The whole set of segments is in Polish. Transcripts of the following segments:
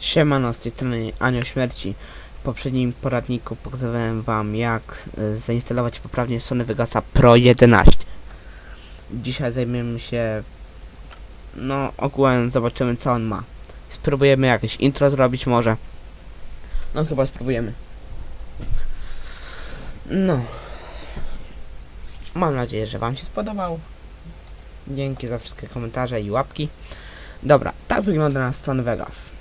Siemano, z tej strony Anioł Śmierci. W poprzednim poradniku pokazywałem wam jak y, zainstalować poprawnie Sony Vegasa Pro 11. Dzisiaj zajmiemy się no ogółem zobaczymy co on ma. Spróbujemy jakieś intro zrobić może. No chyba spróbujemy. No. Mam nadzieję, że wam się spodobał. Dzięki za wszystkie komentarze i łapki. Dobra, tak wygląda nasz Sony Vegas.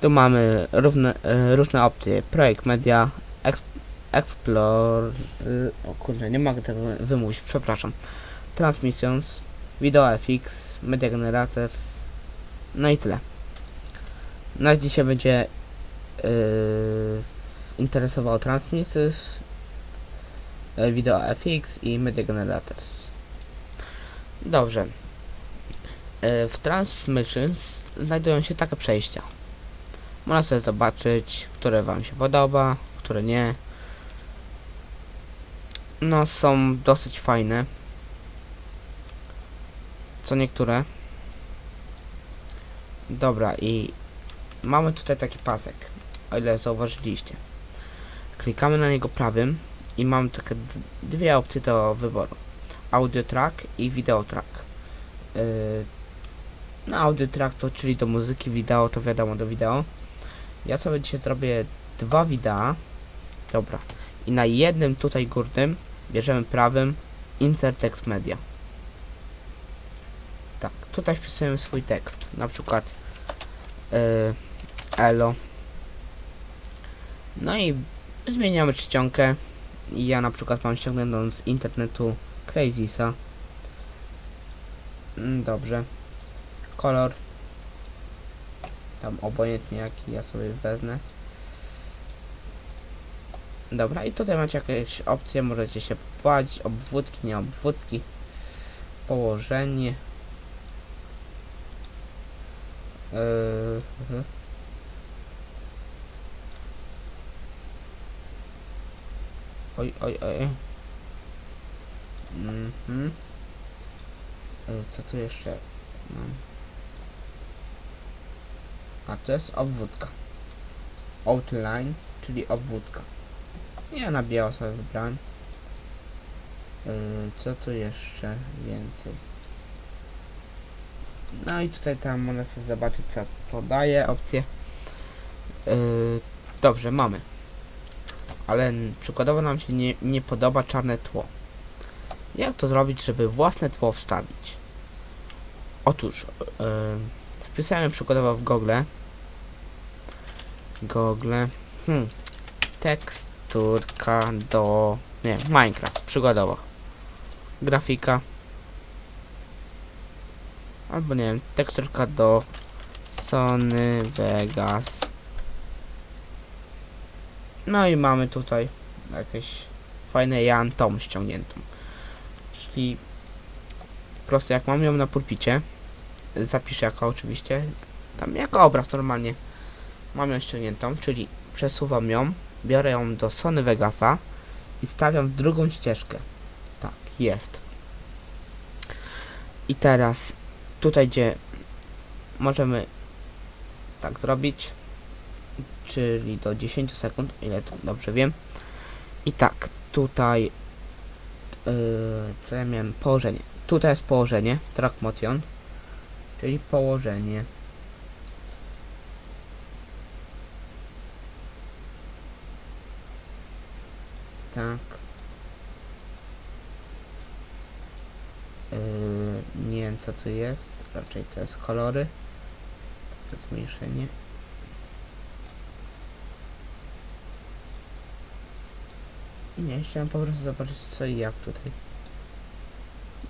Tu mamy równe, e, różne opcje. Projekt Media, Ex Explore... y, o kurde, nie mogę tego wymówić, przepraszam. Transmissions, Video FX, Media Generators, no i tyle. Nas dzisiaj będzie yy, interesował Transmissions, e, Video FX i Media Generators. Dobrze. E, w Transmissions znajdują się takie przejścia. Można sobie zobaczyć, które wam się podoba, które nie. No, są dosyć fajne. Co niektóre. Dobra, i mamy tutaj taki pasek, o ile zauważyliście. Klikamy na niego prawym i mamy takie dwie opcje do wyboru. Audio track i video track. Yy, no audio track to czyli do muzyki, wideo to wiadomo do wideo. Ja sobie dzisiaj zrobię dwa wideo. Dobra. I na jednym tutaj górnym bierzemy prawym insert text media. Tak, tutaj wpisujemy swój tekst. Na przykład yy, elo. No i zmieniamy czcionkę. I ja na przykład mam ściągniętą z internetu Crazysa. Mm, Dobrze. Kolor tam obojętnie jaki ja sobie wezmę. Dobra, i tutaj macie jakieś opcje, możecie się popłacić, obwódki, nie obwódki, położenie. Yy, mhm. Oj, oj, oj. Mhm. Yy, Co tu jeszcze mam? A to jest obwódka. Outline, czyli obwódka. Ja na biało sobie wybrałem. Yy, co tu jeszcze więcej? No i tutaj tam można sobie zobaczyć co to daje, opcje. Yy, dobrze, mamy. Ale przykładowo nam się nie, nie podoba czarne tło. Jak to zrobić, żeby własne tło wstawić? Otóż, yy, wpisałem przykładowo w Google Google. Hmm, teksturka do nie, Minecraft, przygodowo. Grafika. Albo nie wiem, teksturka do Sony Vegas. No i mamy tutaj jakieś fajne Jan Tom ściągniętą. Czyli po prostu jak mam ją na pulpicie zapiszę jako oczywiście tam jako obraz normalnie mam ją ściągniętą, czyli przesuwam ją, biorę ją do Sony Vegasa i stawiam w drugą ścieżkę. Tak, jest. I teraz tutaj gdzie możemy tak zrobić, czyli do 10 sekund, ile to dobrze wiem. I tak, tutaj yy, co ja miałem? Położenie. Tutaj jest położenie, track motion, czyli położenie. Tak. Yy, nie wiem co tu jest. Raczej to jest kolory. To zmniejszenie. Nie, chciałem po prostu zobaczyć co i jak tutaj.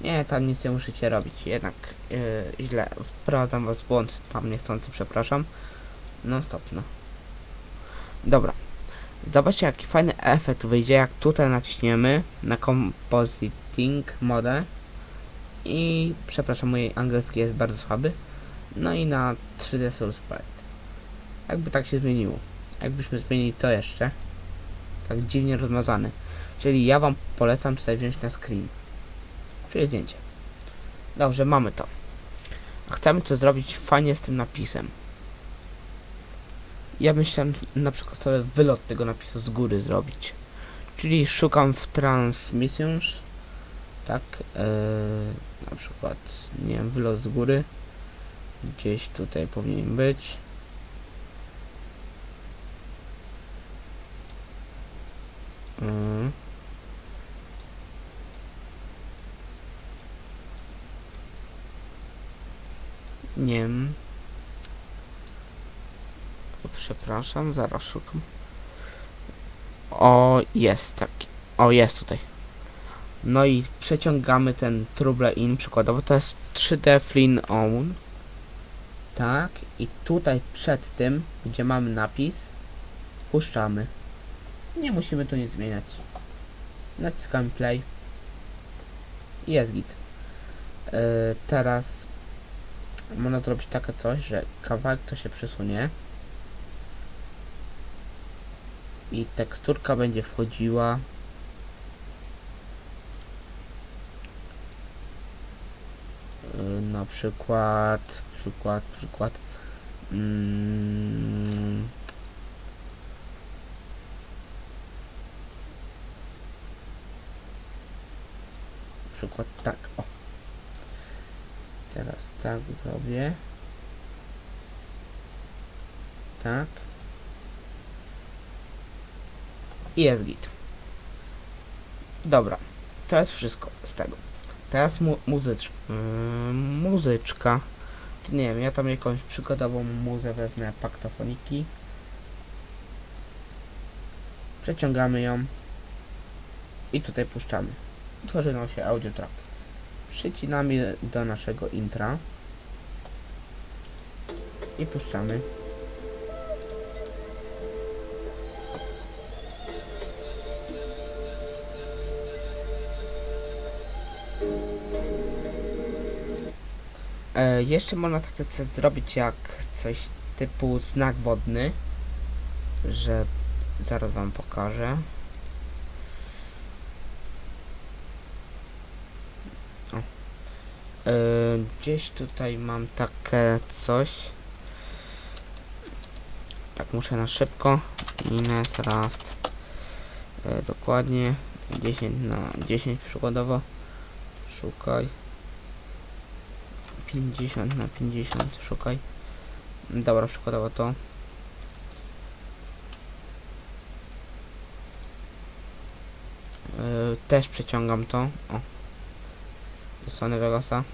Nie, tam nic nie musicie robić. Jednak yy, źle. Wprowadzam was w błąd. Tam niechcący, przepraszam. No stop, no. Dobra. Zobaczcie jaki fajny efekt wyjdzie jak tutaj naciśniemy na Compositing Mode i przepraszam mój angielski jest bardzo słaby. No i na 3D Source Sprite jakby tak się zmieniło. Jakbyśmy zmienili to jeszcze. Tak dziwnie rozmazany. Czyli ja wam polecam tutaj wziąć na screen. Czyli zdjęcie. Dobrze mamy to. Chcemy coś zrobić fajnie z tym napisem Ja myślałem na przykład sobie wylot tego napisu z góry zrobić. Czyli szukam w Transmissions, tak, yy, na przykład, nie wiem, wylot z góry, gdzieś tutaj powinien być. Yy. Nie wiem. Przepraszam, zaraz szukam. O, jest taki. O, jest tutaj. No i przeciągamy ten trouble in przykładowo. To jest 3D Flin On. Tak. I tutaj przed tym, gdzie mamy napis, puszczamy. Nie musimy tu nic zmieniać. Naciskamy play. I jest git. Yy, teraz można zrobić takie coś, że kawałek to się przesunie i teksturka będzie wchodziła. Yy, na przykład przykład przykład. Mm, przykład tak o. Teraz tak zrobię. Tak i jest git. Dobra, to jest wszystko z tego. Teraz mu muzycz yy, muzyczka. Nie wiem, ja tam jakąś przykładową muzę wezmę paktofoniki. Przeciągamy ją i tutaj puszczamy. Tworzy nam się audio track. Przycinamy do naszego intra i puszczamy. E, jeszcze można takie zrobić jak coś typu znak wodny, że zaraz wam pokażę. E, gdzieś tutaj mam takie coś. Tak muszę na szybko. Ines Raft. E, dokładnie 10 na 10 przykładowo. Szukaj. 50 na 50, szukaj. Dobra, przykładowo to. Yy, też przeciągam to. O. Do Sony Vegasa.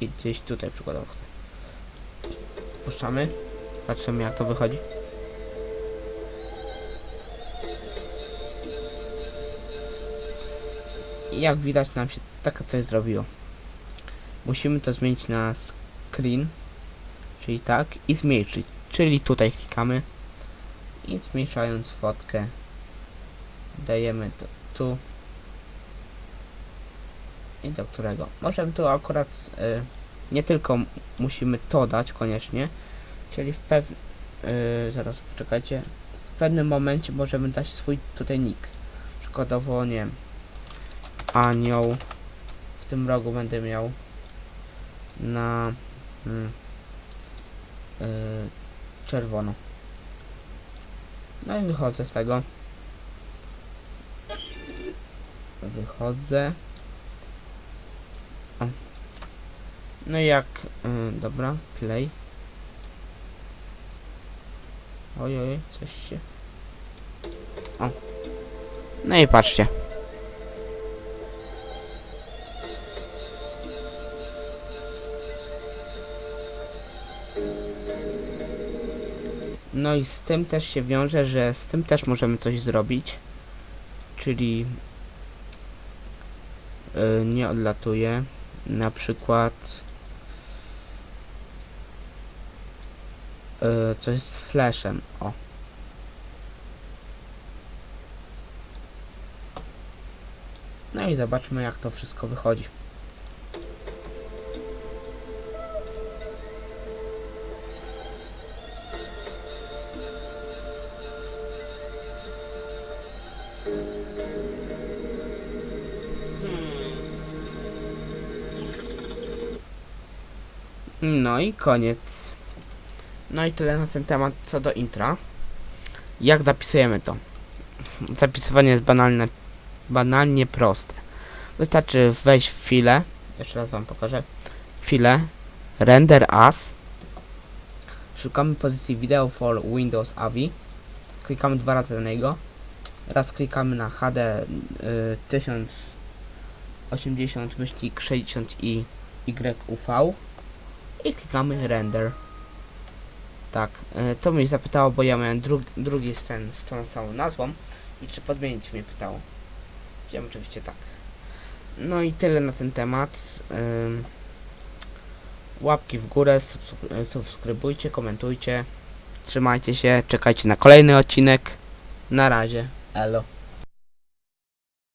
I gdzieś tutaj przykładowo chcę. Puszczamy. Patrzymy jak to wychodzi. Jak widać nam się takie coś zrobiło musimy to zmienić na screen, czyli tak, i zmniejszyć, czyli tutaj klikamy i zmniejszając fotkę dajemy to tu i do którego. Możemy tu akurat y, nie tylko musimy to dać koniecznie, czyli w pewnym, y, zaraz poczekajcie, w pewnym momencie możemy dać swój tutaj nick. Przykładowo, nie anioł, w tym rogu będę miał na mm, yy, czerwono. No i wychodzę z tego. Wychodzę. O. No i jak... Yy, dobra, play. Oj, oj, coś się... O. No i patrzcie. No i z tym też się wiąże, że z tym też możemy coś zrobić. Czyli yy, nie odlatuje. Na przykład yy, coś z flashem. O. No i zobaczmy jak to wszystko wychodzi. No i koniec. No i tyle na ten temat co do intra. Jak zapisujemy to? Zapisywanie jest banalne, banalnie proste. Wystarczy wejść w filę. Jeszcze raz wam pokażę. Filę. Render as. Szukamy pozycji video for Windows AVI. Klikamy dwa razy na niego. Raz klikamy na HD y, 1080 myślnik 60 i YUV i klikamy render. Tak, y, to mnie zapytało, bo ja miałem dru drugi z, ten, z tą całą nazwą i czy podmienić mnie pytało. Wiem oczywiście tak. No i tyle na ten temat. Łapki w górę, subskry- subskrybujcie, komentujcie. Trzymajcie się, czekajcie na kolejny odcinek. Na razie. Elo.